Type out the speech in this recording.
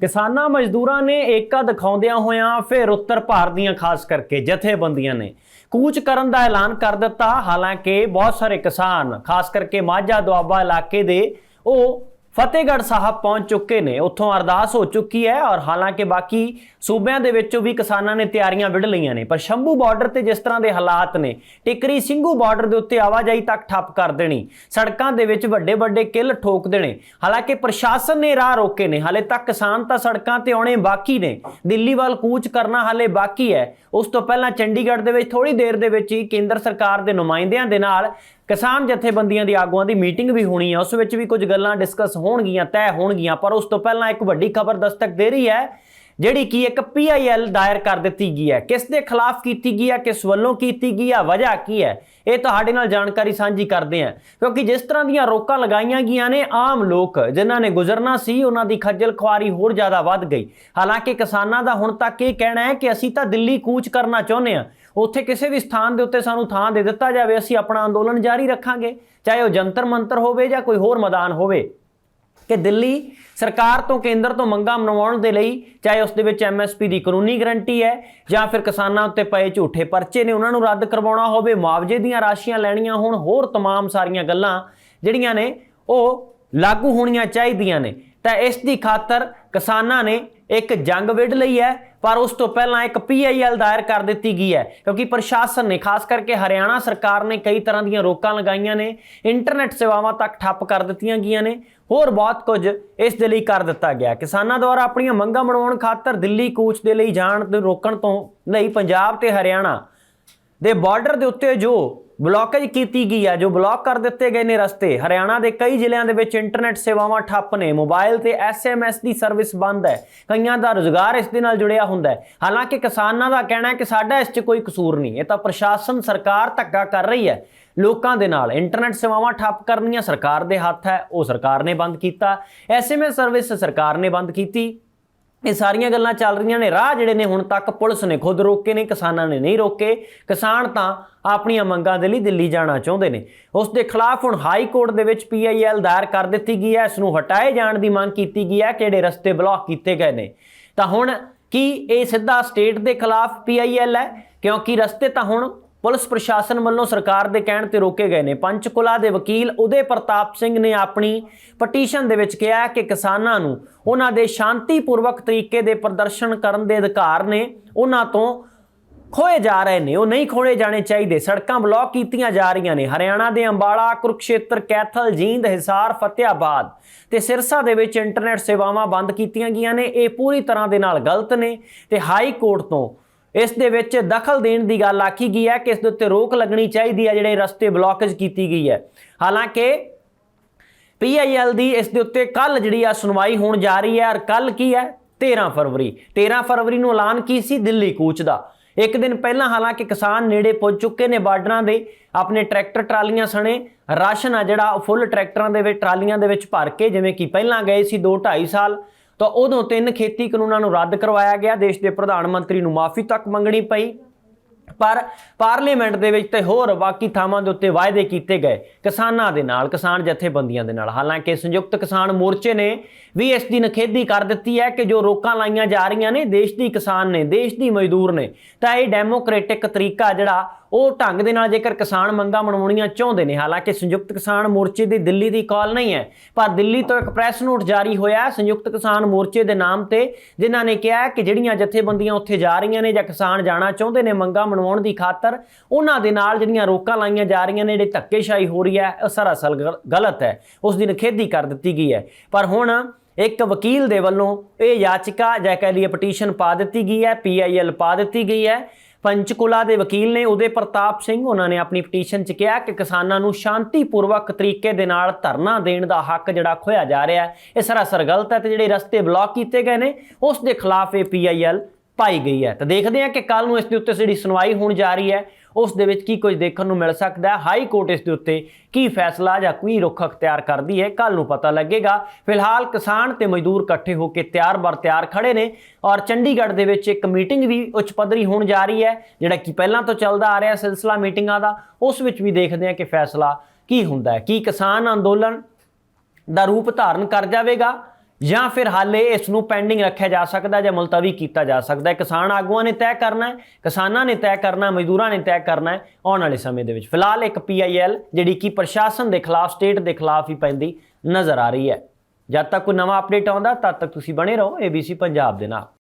ਕਿਸਾਨਾਂ ਮਜ਼ਦੂਰਾਂ ਨੇ ਏਕਾ ਦਿਖਾਉਂਦਿਆਂ ਹੋਇਆਂ ਫਿਰ ਉੱਤਰ ਭਾਰਤ ਦੀਆਂ ਖਾਸ ਕਰਕੇ ਜਥੇਬੰਦੀਆਂ ਨੇ। ਕੂਚ ਕਰਨ ਦਾ ਐਲਾਨ ਕਰ ਦਿੱਤਾ। ਹਾਲਾਂਕਿ ਬਹੁਤ ਸਾਰੇ ਕਿਸਾਨ, ਖਾਸ ਕਰਕੇ ਮਾਝਾ ਦੁਆਬਾ ਇਲਾਕੇ ਦੇ, ਉਹ ਫਤਿਹਗੜ੍ਹ ਸਾਹਿਬ ਪਹੁੰਚ ਚੁੱਕੇ ਨੇ। ਉੱਥੋਂ ਅਰਦਾਸ ਹੋ ਚੁੱਕੀ ਹੈ ਔਰ ਹਾਲਾਂਕਿ ਬਾਕੀ ਸੂਬਿਆਂ ਦੇ ਵਿੱਚੋਂ ਵੀ ਕਿਸਾਨਾਂ ਨੇ ਤਿਆਰੀਆਂ ਵਿੜ ਲਈਆਂ ਨੇ। ਪਰ ਸ਼ੰਭੂ ਬਾਰਡਰ ਤੇ ਜਿਸ ਤਰ੍ਹਾਂ ਦੇ ਹਾਲਾਤ ਨੇ, ਟਿਕਰੀ ਸਿੰਘੂ ਬਾਰਡਰ ਦੇ ਉੱਤੇ ਆਵਾਜਾਈ ਤੱਕ ਠੱਪ ਕਰ ਦੇਣੀ, ਸੜਕਾਂ ਦੇ ਵਿੱਚ ਵੱਡੇ ਵੱਡੇ ਕਿੱਲ ਠੋਕ ਦੇਣੇ, ਹਾਲਾਂਕਿ ਪ੍ਰਸ਼ਾਸਨ ਨੇ ਰਾਹ ਰੋਕੇ ਨੇ। ਹਾਲੇ ਤੱਕ ਕਿਸਾਨ ਤਾਂ ਸੜਕਾਂ ਤੇ ਆਉਣੇ ਬਾਕੀ ਨੇ। ਦਿੱਲੀ ਵੱਲ ਕੂਚ ਕਰਨਾ ਹਾਲੇ ਬਾਕੀ ਹੈ। ਉਸ ਤੋਂ ਪਹਿਲਾਂ ਚੰਡੀਗੜ੍ਹ ਦੇ ਵਿੱਚ ਥੋੜੀ ਦੇਰ ਦੇ ਵਿੱਚ ਹੀ ਕੇਂਦਰ ਸਰਕਾਰ ਦੇ ਨੁਮਾਇੰਦਿਆਂ ਦੇ ਨਾਲ ਕਿਸਾਨ ਜਥੇਬੰਦੀਆਂ ਦੀ ਆਗੂਆਂ ਦੀ ਮੀਟਿੰਗ ਵੀ ਹੋਣੀ ਹੈ ਉਸ ਵਿੱਚ ਵੀ ਕੁਝ ਗੱਲਾਂ ਡਿਸਕਸ ਹੋਣਗੀਆਂ, ਤੈਅ ਹੋਣਗੀਆਂ, ਪਰ ਉਸ ਤੋਂ ਪਹਿਲਾਂ ਇੱਕ ਵੱਡੀ ਖਬਰ ਦਸਤਕ ਦੇ ਰਹੀ ਹੈ ਜਿਹੜੀ ਕਿ ਇੱਕ ਪੀਆਈਐਲ ਦਾਇਰ ਕਰ ਦਿੱਤੀ ਗਈ ਹੈ। ਕਿਸ ਦੇ ਖਿਲਾਫ ਕੀਤੀ ਗਈ ਹੈ, ਕਿਸ ਵੱਲੋਂ ਕੀਤੀ ਗਈ ਹੈ, ਵਜ੍ਹਾ ਕੀ ਹੈ, ਇਹ ਤੁਹਾਡੇ ਨਾਲ ਜਾਣਕਾਰੀ ਸਾਂਝੀ ਕਰਦੇ ਹਾਂ। ਕਿਉਂਕਿ ਜਿਸ ਤਰ੍ਹਾਂ ਦੀਆਂ ਰੋਕਾਂ ਲਗਾਈਆਂ ਗਈਆਂ ਨੇ ਆਮ ਲੋਕ, ਜਿਨ੍ਹਾਂ ਨੇ ਗੁਜ਼ਰਨਾ ਸੀ, ਉਹਨਾਂ ਦੀ ਖੱਜਲ ਖੁਆਰੀ ਹੋਰ ਜ਼ਿਆਦਾ ਵੱਧ ਗਈ। ਹਾਲਾਂਕਿ ਕਿਸਾਨਾਂ ਦਾ ਹੁਣ ਤੱਕ ਇਹ ਕਹਿਣਾ ਹੈ ਕਿ ਅਸੀਂ ਤਾਂ ਦਿੱਲੀ ਕੂਚ ਕਰਨਾ ਚਾਹੁੰਦੇ ਹਾਂ। ਉੱਥੇ ਕਿਸੇ ਵੀ ਸਥਾਨ ਦੇ ਉੱਤੇ ਸਾਨੂੰ ਥਾਂ ਦੇ ਦਿੱਤਾ ਜਾਵੇ, ਅਸੀਂ ਆਪਣਾ ਅੰਦੋਲਨ ਜਾਰੀ ਰੱਖਾਂਗੇ। ਚਾਹੇ ਉਹ ਜੰਤਰ ਮੰਤਰ ਹੋਵੇ ਜਾਂ ਕੋਈ ਹੋਰ ਮੈਦਾਨ ਹੋਵੇ। ਕਿ ਦਿੱਲੀ ਸਰਕਾਰ ਤੋਂ ਕੇਂਦਰ ਤੋਂ ਮੰਗਾਂ ਮਨਵਾਉਣ ਦੇ ਲਈ ਚਾਹੇ ਉਸ ਦੇ ਵਿੱਚ ਐਮਐਸਪੀ ਦੀ ਕਾਨੂੰਨੀ ਗਰੰਟੀ ਹੈ ਜਾਂ ਫਿਰ ਕਿਸਾਨਾਂ ਉੱਤੇ ਪਏ ਝੂਠੇ ਪਰਚੇ ਨੇ ਉਹਨਾਂ ਨੂੰ ਰੱਦ ਕਰਵਾਉਣਾ ਹੋਵੇ ਮੁਆਵਜ਼ੇ ਦੀਆਂ ਰਾਸ਼ੀਆਂ ਲੈਣੀਆਂ ਹੋਣ ਹੋਰ तमाम ਸਾਰੀਆਂ ਗੱਲਾਂ ਜਿਹੜੀਆਂ ਨੇ ਉਹ ਲਾਗੂ ਹੋਣੀਆਂ ਚਾਹੀਦੀਆਂ ਨੇ ਤਾਂ ਇਸ ਦੀ ਖਾਤਰ ਕਿਸਾਨਾਂ ਨੇ ਇੱਕ ਜੰਗ ਵਿੱਢ ਲਈ ਹੈ ਪਰ ਉਸ ਤੋਂ ਪਹਿਲਾਂ ਇੱਕ ਪੀਆਈਐਲ ਦਾਇਰ ਕਰ ਦਿੱਤੀ ਗਈ ਹੈ, ਕਿਉਂਕਿ ਪ੍ਰਸ਼ਾਸਨ ਨੇ, ਖਾਸ ਕਰਕੇ ਹਰਿਆਣਾ ਸਰਕਾਰ ਨੇ ਕਈ ਤਰ੍ਹਾਂ ਦੀਆਂ ਰੋਕਾਂ ਲਗਾਈਆਂ ਨੇ, ਇੰਟਰਨੈਟ ਸੇਵਾਵਾਂ ਤੱਕ ਠੱਪ ਕਰ ਦਿੱਤੀਆਂ ਗਈਆਂ ਨੇ, ਹੋਰ ਬਹੁਤ ਕੁਝ ਇਸ ਦੇ ਲਈ ਕਰ ਦਿੱਤਾ ਗਿਆ। ਕਿਸਾਨਾਂ ਦੁਆਰਾ ਆਪਣੀਆਂ ਮੰਗਾਂ ਮਨਵਾਉਣ ਖਾਤਰ ਦਿੱਲੀ, ਕੂਚ ਦੇ ਲਈ ਜਾਣ ਤੋਂ ਰੋਕਣ ਤੋਂ ਲਈ ਪੰਜਾਬ ਤੇ ਹਰਿਆਣਾ ਦੇ ਬਾਰਡਰ ਦੇ ਉੱਤੇ ਜੋ ਬਲੌਕੇਜ ਕੀਤੀ ਗਈ ਹੈ ਜੋ ਬਲੌਕ ਕਰ ਦਿੱਤੇ ਗਏ ਨੇ ਰਸਤੇ। ਹਰਿਆਣਾ ਦੇ ਕਈ ਜ਼ਿਲ੍ਹਿਆਂ ਦੇ ਵਿੱਚ ਇੰਟਰਨੈਟ ਸੇਵਾਵਾਂ ਠੱਪ ਨੇ ਮੋਬਾਈਲ ਤੇ ਐਸਐਮਐਸ ਦੀ ਸਰਵਿਸ ਬੰਦ ਹੈ। ਕਈਆਂ ਦਾ ਰੁਜ਼ਗਾਰ ਇਸ ਦੇ ਨਾਲ ਜੁੜਿਆ ਹੁੰਦਾ ਹੈ। ਹਾਲਾਂਕਿ ਕਿਸਾਨਾਂ ਦਾ ਕਹਿਣਾ ਹੈ ਕਿ ਸਾਡਾ ਇਸ 'ਚ ਕੋਈ ਕਸੂਰ ਨਹੀਂ, ਇਹ ਤਾਂ ਪ੍ਰਸ਼ਾਸਨ, ਸਰਕਾਰ ਧੱਕਾ ਕਰ ਰਹੀ ਹੈ। ਲੋਕਾਂ ਦੇ ਨਾਲ ਇੰਟਰਨੈਟ ਸੇਵਾਵਾਂ ਠੱਪ ਕਰਨੀਆਂ ਸਰਕਾਰ ਦੇ ਹੱਥ ਹੈ, ਉਹ ਸਰਕਾਰ ਨੇ ਬੰਦ ਕੀਤਾ। ਐਸਐਮਐਸ ਸਰਵਿਸ ਸਰਕਾਰ ਨੇ ਬੰਦ ਕੀਤੀ। ਇਹ ਸਾਰੀਆਂ ਗੱਲਾਂ ਚੱਲ ਰਹੀਆਂ ਨੇ। ਰਾਹ ਜਿਹੜੇ ਨੇ ਹੁਣ ਤੱਕ ਪੁਲਿਸ ਨੇ ਖੁਦ ਰੋਕੇ ਨੇ, ਕਿਸਾਨਾਂ ਨੇ ਨਹੀਂ ਰੋਕੇ। ਕਿਸਾਨ ਤਾਂ ਆਪਣੀਆਂ ਮੰਗਾਂ ਦੇ ਲਈ ਦਿੱਲੀ ਜਾਣਾ ਚਾਹੁੰਦੇ ਨੇ। ਉਸ ਦੇ ਖਿਲਾਫ ਹੁਣ ਹਾਈ ਕੋਰਟ ਦੇ ਵਿੱਚ ਪੀਆਈਐਲ ਦਾਇਰ ਕਰ ਦਿੱਤੀ ਗਈ ਹੈ। ਇਸ ਨੂੰ ਹਟਾਏ ਜਾਣ ਦੀ ਮੰਗ ਕੀਤੀ ਗਈ ਹੈ। ਕਿਹੜੇ ਰਸਤੇ ਬਲੌਕ ਕੀਤੇ ਗਏ ਨੇ? ਤਾਂ ਹੁਣ ਕੀ ਇਹ ਸਿੱਧਾ ਸਟੇਟ ਦੇ ਖਿਲਾਫ ਪੀਆਈਐਲ ਹੈ? ਕਿਉਂਕਿ ਰਸਤੇ ਤਾਂ ਹੁਣ ਪੁਲਿਸ ਪ੍ਰਸ਼ਾਸਨ ਵੱਲੋਂ ਸਰਕਾਰ ਦੇ ਕਹਿਣ ਤੇ ਰੋਕੇ ਗਏ ਨੇ। ਪੰਚਕੁਲਾ ਦੇ ਵਕੀਲ ਉਦੇ ਪ੍ਰਤਾਪ ਸਿੰਘ ਨੇ ਆਪਣੀ ਪਟੀਸ਼ਨ ਦੇ ਵਿੱਚ ਕਿਹਾ ਕਿ ਕਿਸਾਨਾਂ ਨੂੰ ਉਹਨਾਂ ਦੇ ਸ਼ਾਂਤੀਪੂਰਵਕ ਤਰੀਕੇ ਦੇ ਪ੍ਰਦਰਸ਼ਨ ਕਰਨ ਦੇ ਅਧਿਕਾਰ ਨੇ, ਉਹਨਾਂ ਤੋਂ ਖੋਏ ਜਾ ਰਹੇ ਨੇ। ਉਹ ਨਹੀਂ ਖੋਲੇ ਜਾਣੇ ਚਾਹੀਦੇ। ਸੜਕਾਂ ਬਲੌਕ ਕੀਤੀਆਂ ਜਾ ਰਹੀਆਂ ਨੇ। ਹਰਿਆਣਾ ਦੇ ਅੰਬਾਲਾ ਕੁਰਕਸ਼ੇਤਰ, ਕੈਥਲ, ਜੀਂਦ, ਹਿਸਾਰ, ਫਤਿਆਬਾਦ ਤੇ ਸਿਰਸਾ ਦੇ ਵਿੱਚ ਇੰਟਰਨੈਟ ਸੇਵਾਵਾਂ ਬੰਦ ਕੀਤੀਆਂ ਗਈਆਂ ਨੇ। ਇਹ ਪੂਰੀ ਤਰ੍ਹਾਂ ਦੇ ਨਾਲ ਗਲਤ ਨੇ ਤੇ ਹਾਈ ਕੋਰਟ ਤੋਂ ਇਸ ਦੇ ਵਿੱਚ ਦਖਲ ਦੇਣ ਦੀ ਗੱਲ ਆਖੀ ਗਈ ਹੈ ਕਿ ਇਸ ਦੇ ਉੱਤੇ ਰੋਕ ਲੱਗਣੀ ਚਾਹੀਦੀ ਹੈ, ਜਿਹੜੇ ਰਸਤੇ ਬਲੌਕੇਜ ਕੀਤੀ ਗਈ ਹੈ। ਹਾਲਾਂਕਿ ਪੀਆਈਐਲ ਦੀ ਇਸ ਦੇ ਉੱਤੇ ਕੱਲ ਜਿਹੜੀ ਆ ਸੁਣਵਾਈ ਹੋਣ ਜਾ ਰਹੀ ਹੈ ਔਰ ਕੱਲ ਕੀ ਹੈ? 13 ਫਰਵਰੀ। 13 ਫਰਵਰੀ ਨੂੰ ਐਲਾਨ ਕੀ ਸੀ? ਦਿੱਲੀ ਕੂਚ ਦਾ। ਇੱਕ ਦਿਨ ਪਹਿਲਾਂ ਹਾਲਾਂਕਿ ਕਿਸਾਨ ਨੇੜੇ ਪਹੁੰਚ ਚੁੱਕੇ ਨੇ ਬਾਰਡਰਾਂ ਦੇ, ਆਪਣੇ ਟਰੈਕਟਰ ਟਰਾਲੀਆਂ ਸਣੇ। ਰਾਸ਼ਨ ਆ ਜਿਹੜਾ ਫੁੱਲ ਟਰੈਕਟਰਾਂ ਦੇ ਵਿੱਚ, ਟਰਾਲੀਆਂ ਦੇ ਵਿੱਚ ਭਰ ਕੇ, ਜਿਵੇਂ ਕਿ ਪਹਿਲਾਂ ਗਏ ਸੀ 2 2.5 ਸਾਲ। ਤਾਂ ਉਦੋਂ ਤਿੰਨ ਖੇਤੀ ਕਾਨੂੰਨਾਂ ਨੂੰ ਰੱਦ ਕਰਵਾਇਆ ਗਿਆ। ਦੇਸ਼ ਦੇ ਪ੍ਰਧਾਨ ਮੰਤਰੀ ਨੂੰ ਮਾਫੀ ਤੱਕ ਮੰਗਣੀ ਪਈ। ਪਰ ਪਾਰਲੀਮੈਂਟ ਦੇ ਵਿੱਚ ਤੇ ਹੋਰ ਬਾਕੀ ਥਾਵਾਂ ਦੇ ਉੱਤੇ ਵਾਅਦੇ ਕੀਤੇ ਗਏ ਕਿਸਾਨਾਂ ਦੇ ਨਾਲ, ਕਿਸਾਨ ਜਥੇਬੰਦੀਆਂ ਦੇ ਨਾਲ। ਹਾਲਾਂਕਿ ਸੰਯੁਕਤ ਕਿਸਾਨ ਮੋਰਚੇ ਨੇ ਵੀ ਇਸ ਦੀ ਨਖੇਦੀ ਕਰ ਦਿੱਤੀ ਹੈ ਕਿ ਜੋ ਰੋਕਾਂ ਲਾਈਆਂ ਜਾ ਰਹੀਆਂ ਨੇ, ਦੇਸ਼ ਦੀ ਕਿਸਾਨ ਨੇ, ਦੇਸ਼ ਦੀ ਮਜ਼ਦੂਰ ਨੇ, ਤਾਂ ਇਹ ਡੈਮੋਕ੍ਰੈਟਿਕ ਤਰੀਕਾ ਜਿਹੜਾ ਉਹ ਢੰਗ ਦੇ ਨਾਲ ਜੇਕਰ ਕਿਸਾਨ ਮੰਗਾਂ ਮਨਵਾਉਣੀਆਂ ਚਾਹੁੰਦੇ ਨੇ, ਹਾਲਾਂਕਿ ਸੰਯੁਕਤ ਕਿਸਾਨ ਮੋਰਚੇ ਦੀ ਦਿੱਲੀ ਦੀ ਕਾਲ ਨਹੀਂ ਹੈ, ਪਰ ਦਿੱਲੀ ਤੋਂ ਇੱਕ ਪ੍ਰੈਸ ਨੋਟ ਜਾਰੀ ਹੋਇਆ ਸੰਯੁਕਤ ਕਿਸਾਨ ਮੋਰਚੇ ਦੇ ਨਾਮ ਤੇ, ਜਿਨ੍ਹਾਂ ਨੇ ਕਿਹਾ ਕਿ ਜਿਹੜੀਆਂ ਜਥੇਬੰਦੀਆਂ ਉੱਥੇ ਜਾ ਰਹੀਆਂ ਨੇ ਜਾਂ ਕਿਸਾਨ ਜਾਣਾ ਚਾਹੁੰਦੇ ਨੇ ਮੰਗਾਂ ਮਨਵਾਉਣ ਦੀ ਖਾਤਰ, ਉਹਨਾਂ ਦੇ ਨਾਲ ਜਿਹੜੀਆਂ ਰੋਕਾਂ ਲਾਈਆਂ ਜਾ ਰਹੀਆਂ ਨੇ, ਜਿਹੜੀ ਧੱਕੇਸ਼ਾਹੀ ਹੋ ਰਹੀ ਹੈ, ਉਹ ਸਰਾਸਰ ਗਲ- ਗਲਤ ਹੈ, ਉਸ ਦੀ ਨਿਖੇਧੀ ਕਰ ਦਿੱਤੀ ਗਈ ਹੈ। ਪਰ ਹੁਣ ਇੱਕ ਵਕੀਲ ਦੇ ਵੱਲੋਂ ਇਹ ਯਾਚਿਕਾ, ਜਾਂ ਕਹਿ ਲਈਏ ਪਟੀਸ਼ਨ ਪਾ ਦਿੱਤੀ ਗਈ ਹੈ ਪੀਆਈਐਲ ਪਾ ਦਿੱਤੀ ਗਈ ਹੈ ਪੰਚਕੁਲਾ ਦੇ ਵਕੀਲ ਨੇ ਉਦੇ ਪ੍ਰਤਾਪ ਸਿੰਘ ਉਹਨਾਂ ਨੇ ਆਪਣੀ ਪਟੀਸ਼ਨ 'ਚ ਕਿਹਾ ਕਿ ਕਿਸਾਨਾਂ ਨੂੰ ਸ਼ਾਂਤੀਪੂਰਵਕ ਤਰੀਕੇ ਦੇ ਨਾਲ ਧਰਨਾ ਦੇਣ ਦਾ ਹੱਕ ਜਿਹੜਾ ਖੋਇਆ ਜਾ ਰਿਹਾ ਹੈ। ਇਹ ਸਰਾਸਰ ਗਲਤ ਹੈ ਤੇ ਜਿਹੜੇ ਰਸਤੇ ਬਲੌਕ ਕੀਤੇ ਗਏ ਨੇ, ਉਸ ਦੇ ਖਿਲਾਫ ਇਹ ਪੀਆਈਐਲ ਪਾਈ ਗਈ ਹੈ। ਤਾਂ ਦੇਖਦੇ ਹਾਂ ਕਿ ਕੱਲ ਨੂੰ ਇਸ ਦੇ ਉੱਤੇ ਜਿਹੜੀ ਸੁਣਵਾਈ ਹੋਣ ਜਾ ਰਹੀ ਹੈ ਉਸ ਦੇ ਵਿੱਚ ਕੀ ਕੁਝ ਦੇਖਣ ਨੂੰ ਮਿਲ ਸਕਦਾ ਹੈ? ਹਾਈ ਕੋਰਟ ਇਸ ਦੇ ਉੱਤੇ ਕੀ ਫੈਸਲਾ ਜਾਂ ਕੀ ਰੁਖ ਅਖਤਿਆਰ ਕਰਦੀ ਹੈ? ਕੱਲ ਨੂੰ ਪਤਾ ਲੱਗੇਗਾ। ਫਿਲਹਾਲ ਕਿਸਾਨ ਤੇ ਮਜ਼ਦੂਰ ਇਕੱਠੇ ਹੋ ਕੇ ਤਿਆਰ ਬਰ ਤਿਆਰ ਖੜੇ ਨੇ ਔਰ ਚੰਡੀਗੜ੍ਹ ਦੇ ਵਿੱਚ ਇੱਕ ਮੀਟਿੰਗ ਵੀ ਉੱਚ ਪੱਧਰੀ ਹੋਣ ਜਾ ਰਹੀ ਹੈ, ਜਿਹੜਾ ਕਿ ਪਹਿਲਾਂ ਤੋਂ ਚੱਲਦਾ ਆ ਰਿਹਾ ਸਿਲਸਿਲਾ ਮੀਟਿੰਗਾਂ ਦਾ। ਉਸ ਵਿੱਚ ਵੀ ਦੇਖਦੇ ਹਾਂ ਕਿ ਫੈਸਲਾ ਕੀ ਹੁੰਦਾ ਹੈ। ਕੀ ਕਿਸਾਨ ਅੰਦੋਲਨ ਦਾ ਰੂਪ ਧਾਰਨ ਕਰ ਜਾਵੇਗਾ? ਜਾਂ ਫਿਰ ਹਾਲੇ ਇਸ ਨੂੰ ਪੈਂਡਿੰਗ ਰੱਖਿਆ ਜਾ ਸਕਦਾ ਜਾਂ ਮੁਲਤਵੀ ਕੀਤਾ ਜਾ ਸਕਦਾ ਹੈ। ਕਿਸਾਨ ਆਗੂਆਂ ਨੇ ਤੈਅ ਕਰਨਾ ਹੈ, ਕਿਸਾਨਾਂ ਨੇ ਤੈਅ ਕਰਨਾ ਮਜ਼ਦੂਰਾਂ ਨੇ ਤੈਅ ਕਰਨਾ ਹੈ ਆਉਣ ਵਾਲੇ ਸਮੇਂ ਦੇ ਵਿੱਚ। ਫਿਲਹਾਲ ਇੱਕ ਪੀਆਈਐਲ ਜਿਹੜੀ ਕਿ ਪ੍ਰਸ਼ਾਸਨ ਦੇ ਖਿਲਾਫ ਸਟੇਟ ਦੇ ਖਿਲਾਫ ਹੀ ਪੈਂਦੀ ਨਜ਼ਰ ਆ ਰਹੀ ਹੈ। ਜਦ ਤੱਕ ਕੋਈ ਨਵਾਂ ਅਪਡੇਟ ਆਉਂਦਾ, ਤਦ ਤੱਕ ਤੁਸੀਂ ਬਣੇ ਰਹੋ ABC ਪੰਜਾਬ ਦੇ ਨਾਲ।